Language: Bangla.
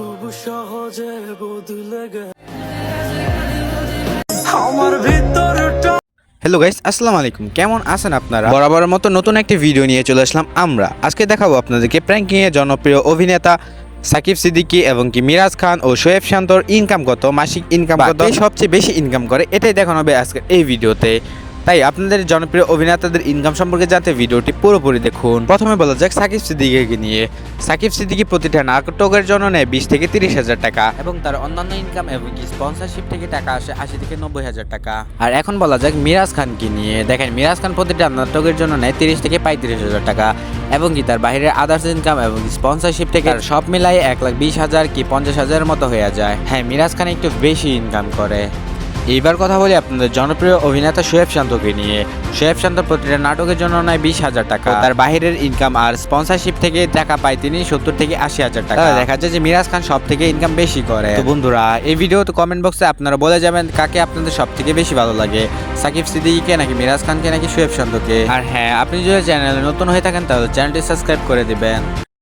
খুব সহজে বদলে গেছে আমার ভিতরটা হ্যালো গাইস আসসালামু আলাইকুম। কেমন আছেন আপনারা? বরাবরের মতো নতুন একটি ভিডিও নিয়ে চলে আসলাম আমরা। আজকে দেখাবো আপনাদেরকে প্র্যাঙ্কিং এর জনপ্রিয় অভিনেতা সাকিব সিদ্দিকী এবং কি মিরাজ খান ও শোয়েব শান্তর ইনকাম কত মাসিক ইনকাম কত? সবচেয়ে বেশি ইনকাম করে এটাই দেখানো হবে আজকের এই ভিডিওতে তাই আপনাদের জনপ্রিয় অভিনেতাদের ইনকাম সম্পর্কে জানতে ভিডিওটি পুরোপুরি দেখুন। প্রথমে বলা যাক সাকিব সিদ্দিকীকে নিয়ে। সাকিব সিদ্দিকী প্রতিটা নাটকের জন্য নেয় বিশ থেকে তিরিশ হাজার টাকা এবং তার অন্যান্য ইনকাম এবং স্পন্সরশিপ থেকে টাকা আসে আশি থেকে নব্বই হাজার টাকা। আর এখন বলা যাক মিরাজ খানকে নিয়ে। দেখেন, মিরাজ খান প্রতিটা নাটকের জন্য নেয় তিরিশ থেকে পঁয়ত্রিশ হাজার টাকা এবং কি তার বাইরে আদার্স ইনকাম এবং স্পন্সরশিপ থেকে সব মিলাই এক লাখ বিশ হাজার কি পঞ্চাশ হাজারের মতো হয়ে যায়। হ্যাঁ মিরাজ খান একটু বেশি ইনকাম করে। এইবার কথা বলি আপনাদের জনপ্রিয় অভিনেতা শোয়েব শান্তকে নিয়ে। শোয়েব শান্ত প্রতিটা নাটকের জন্য নেয় বিশ হাজার টাকা। তার বাইরের ইনকাম আর স্পন্সরশিপ থেকে টাকা পায় তিনি সত্তর থেকে আশি হাজার টাকা। দেখা যায় যে মিরাজ খান সব থেকে ইনকাম বেশি করে। তো বন্ধুরা এই ভিডিওতে কমেন্ট বক্সে আপনারা বলে যাবেন কাকে আপনাদের সব থেকে বেশি ভালো লাগে। সাকিব সিদ্দিকীকে নাকি মিরাজ খানকে নাকি শোয়েব শান্তকে? আর হ্যাঁ আপনি যদি চ্যানেলে নতুন হয়ে থাকেন তাহলে চ্যানেলটি সাবস্ক্রাইব করে দিবেন।